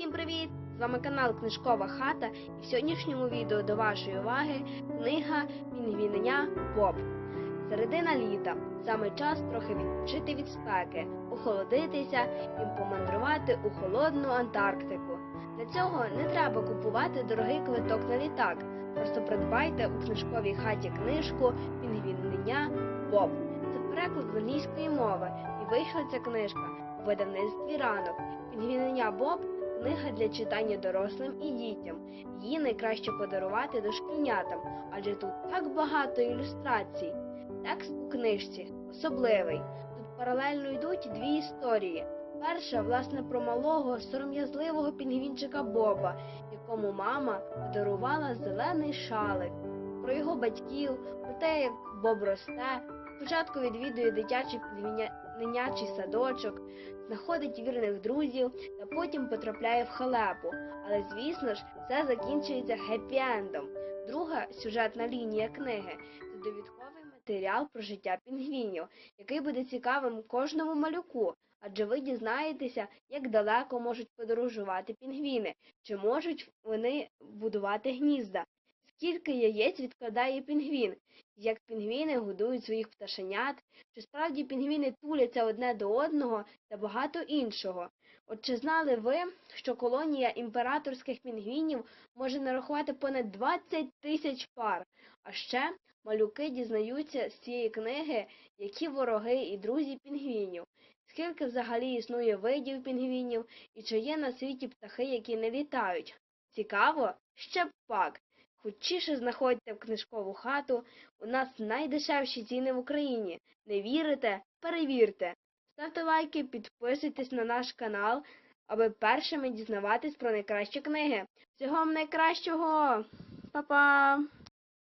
Всім привіт! З вами канал Книжкова Хата і в сьогоднішньому відео до вашої уваги книга Пінгвіненя Боб. Середина літа. Саме час трохи відпочити від спеки, охолодитися і помандрувати у холодну Антарктику. Для цього не треба купувати дорогий квиток на літак. Просто придбайте у книжковій хаті книжку Пінгвіненя Боб. Це переклад з англійської мови, і вийшла ця книжка у видавництві ранок. Пінгвіненя Боб книга для читання дорослим і дітям. Її найкраще подарувати дошкільнятам, адже тут так багато ілюстрацій. Текст у книжці особливий. Тут паралельно йдуть дві історії. Перша, власне, про малого сором'язливого пінгвінчика Боба, якому мама подарувала зелений шалик, про його батьків, про те, як Боб росте. Спочатку відвідує дитячий пінгвінячий садочок, знаходить вірних друзів та потім потрапляє в халепу. Але звісно ж, все закінчується хеппі-ендом. Друга сюжетна лінія книги це довідковий матеріал про життя пінгвінів, який буде цікавим кожному малюку. Адже ви дізнаєтеся, як далеко можуть подорожувати пінгвіни, чи можуть вони будувати гнізда, скільки яєць відкладає пінгвін, як пінгвіни годують своїх пташенят, чи справді пінгвіни туляться одне до одного та багато іншого. От чи знали ви, що колонія імператорських пінгвінів може нарахувати понад 20 тисяч пар? А ще малюки дізнаються з цієї книги, які вороги і друзі пінгвінів, скільки взагалі існує видів пінгвінів і чи є на світі птахи, які не літають. Цікаво? Ще б пак. Хочіше знаходьте в книжкову хату. У нас найдешевші ціни в Україні. Не вірите? Перевірте. Ставте лайки, підписуйтесь на наш канал, аби першими дізнаватись про найкращі книги. Всього вам найкращого! Па-па!